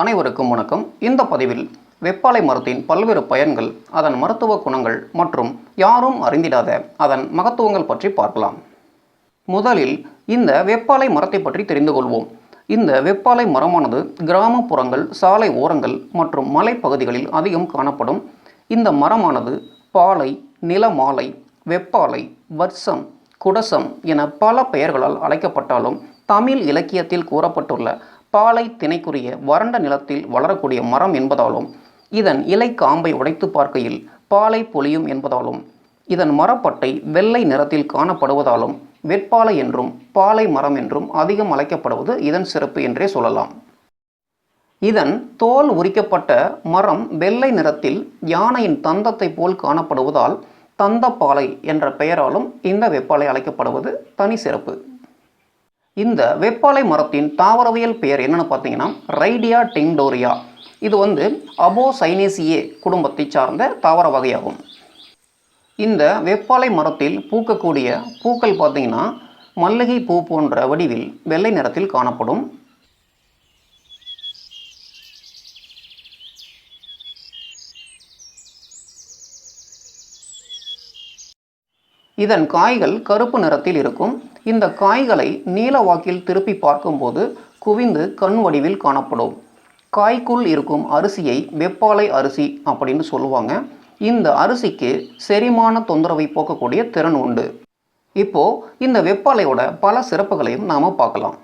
அனைவருக்கும் வணக்கம். இந்த பதிவில் வெப்பாலை மரத்தின் பல்வேறு பயன்கள் அதன் மருத்துவ குணங்கள் மற்றும் யாரும் அறிந்திடாத அதன் மகத்துவங்கள் பற்றி பார்க்கலாம். முதலில் இந்த வெப்பாலை மரத்தை பற்றி தெரிந்து கொள்வோம். இந்த வெப்பாலை மரமானது கிராமப்புறங்கள் சாலை ஓரங்கள் மற்றும் மலைப்பகுதிகளில் அதிகம் காணப்படும். இந்த மரமானது பாலை நிலமாலை வெப்பாலை வட்சம் குடசம் என பல பெயர்களால் அழைக்கப்பட்டாலும் தமிழ் இலக்கியத்தில் கூறப்பட்டுள்ள பாலை திணைக்குரிய வறண்ட நிலத்தில் வளரக்கூடிய மரம் என்பதாலும் இதன் இலை காம்பை உடைத்து பார்க்கையில் பாலை பொழியும் என்பதாலும் இதன் மரப்பட்டை வெள்ளை நிறத்தில் காணப்படுவதாலும் வெட்பாலை என்றும் பாலை மரம் என்றும் அதிகம் அழைக்கப்படுவது இதன் சிறப்பு என்றே சொல்லலாம். இதன் தோல் உரிக்கப்பட்ட மரம் வெள்ளை நிறத்தில் யானையின் தந்தத்தை போல் காணப்படுவதால் தந்தப்பாலை என்ற பெயராலும் இந்த வெப்பாலை அழைக்கப்படுவது தனி சிறப்பு. இந்த வெப்பாலை மரத்தின் தாவரவியல் பெயர் என்னென்னு பார்த்தீங்கன்னா ரைடியா டெங்டோரியா. இது வந்து அபோ சைனேசியே குடும்பத்தை சார்ந்த தாவர வகையாகும். இந்த வெப்பாலை மரத்தில் பூக்கக்கூடிய பூக்கள் பார்த்தீங்கன்னா மல்லிகை பூ போன்ற வடிவில் வெள்ளை நிறத்தில் காணப்படும். இதன் காய்கள் கருப்பு நிறத்தில் இருக்கும். இந்த காய்களை நீல வாக்கில் திருப்பி பார்க்கும்போது குவிந்து கண் வடிவில் காணப்படும். காய்க்குள் இருக்கும் அரிசியை வெப்பாலை அரிசி அப்படின்னு சொல்லுவாங்க. இந்த அரிசிக்கு செரிமான தொந்தரவை போக்கக்கூடிய திறன் உண்டு. இப்போ இந்த வெப்பாலையோட பல சிறப்புகளையும் நாம பார்க்கலாம்.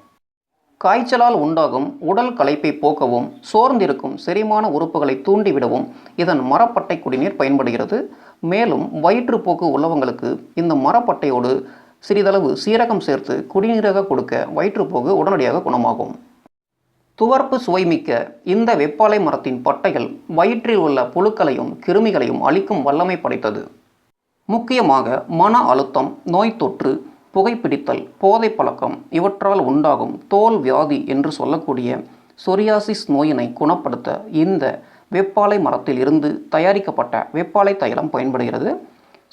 காய்ச்சலால் உண்டாகும் உடல் களைப்பை போக்கவும் சோர்ந்திருக்கும் செரிமான உறுப்புகளை தூண்டிவிடவும் இதன் மரப்பட்டை குடிநீர் பயன்படுகிறது. மேலும் வயிற்றுப்போக்கு உள்ளவங்களுக்கு இந்த மரப்பட்டையோடு சிறிதளவு சீரகம் சேர்த்து குடிநீராக கொடுக்க வயிற்றுப்போக்கு உடனடியாக குணமாகும். துவர்ப்பு சுவைமிக்க இந்த வெப்பாலை மரத்தின் பட்டைகள் வயிற்றில் உள்ள புழுக்களையும் கிருமிகளையும் அழிக்கும் வல்லமை படைத்தது. முக்கியமாக மன அழுத்தம் நோய் தொற்று புகைப்பிடித்தல் போதை பழக்கம் இவற்றால் உண்டாகும் தோல் வியாதி என்று சொல்லக்கூடிய சொரியாசிஸ் நோயினை குணப்படுத்த இந்த வெப்பாலை மரத்தில் இருந்து தயாரிக்கப்பட்ட வெப்பாலை தைலம் பயன்படுகிறது.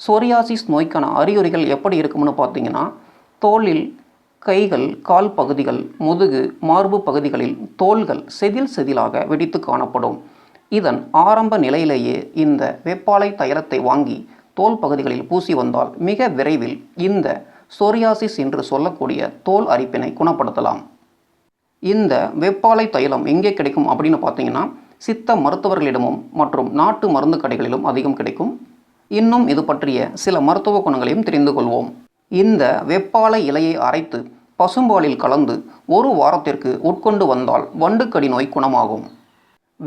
சோரியாசிஸ் நோய்க்கான அறிகுறிகள் எப்படி இருக்கும்னு பார்த்தீங்கன்னா தோலில் கைகள் கால் பகுதிகள் முதுகு மார்பு பகுதிகளில் தோள்கள் செதில் செதிலாக வெடித்து காணப்படும். இதன் ஆரம்ப நிலையிலேயே இந்த வெப்பாலை தைலத்தை வாங்கி தோல் பகுதிகளில் பூசி வந்தால் மிக விரைவில் இந்த சோரியாசிஸ் என்று சொல்லக்கூடிய தோல் அரிப்பினை குணப்படுத்தலாம். இந்த வெப்பாலை தைலம் எங்கே கிடைக்கும் அப்படின்னு பார்த்தீங்கன்னா சித்த மருத்துவர்களிடமும் மற்றும் நாட்டு மருந்து கடைகளிலும் அதிகம் கிடைக்கும். இன்னும் இது பற்றிய சில மருத்துவ குணங்களையும் தெரிந்து கொள்வோம். இந்த வெப்பாலை இலையை அரைத்து பசும்பாலில் கலந்து ஒரு வாரத்திற்கு உட்கொண்டு வந்தால் வண்டுக்கடி நோய் குணமாகும்.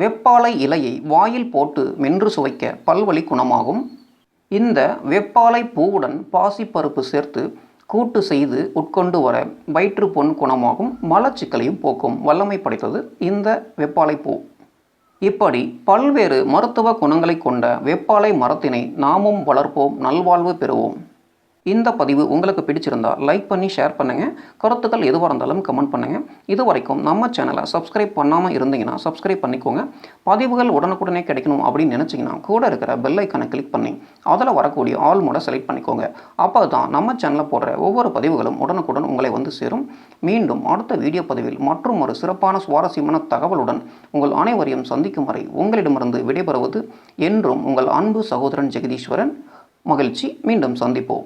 வெப்பாலை இலையை வாயில் போட்டு மென்று சுவைக்க பல்வழி குணமாகும். இந்த வெப்பாலை பூவுடன் பாசிப்பருப்பு சேர்த்து கூட்டு செய்து உட்கொண்டு வர வயிற்று பொன் குணமாகும். மலச்சிக்கலையும் போக்கும். வல்லமை படைத்தது இந்த வெப்பாலை பூ. இப்படி பல்வேறு மருத்துவ குணங்களை கொண்ட வெப்பாலை மரத்தினை நாமும் வளர்ப்போம் நல்வாழ்வு பெறுவோம். இந்த பதிவு உங்களுக்கு பிடிச்சிருந்தா லைக் பண்ணி ஷேர் பண்ணுங்கள் கருத்துக்கள் எதுவாக இருந்தாலும் கமெண்ட் பண்ணுங்கள் இது வரைக்கும் நம்ம சேனலை சப்ஸ்கிரைப் பண்ணாமல் இருந்தீங்கன்னா சப்ஸ்கிரைப் பண்ணிக்கோங்க. பதிவுகள் உடனுக்குடனே கிடைக்கணும் அப்படின்னு நினச்சிங்கன்னா கூட இருக்கிற பெல் ஐக்கனை கிளிக் பண்ணி அதில் வரக்கூடிய ஆல் மோட செலக்ட் பண்ணிக்கோங்க. அப்போ தான் நம்ம சேனலில் போடுற ஒவ்வொரு பதிவுகளும் உடனுக்குடன் உங்களை வந்து சேரும். மீண்டும் அடுத்த வீடியோ பதிவில் மற்றும் ஒரு சிறப்பான சுவாரஸ்யமான தகவலுடன் உங்கள் அனைவரையும் சந்திக்கும் வரை உங்களிடமிருந்து விடைபெறுவது என்றும் உங்கள் அன்பு சகோதரன் ஜெகதீஸ்வரன். மகிழ்ச்சி. மீண்டும் சந்திப்போம்.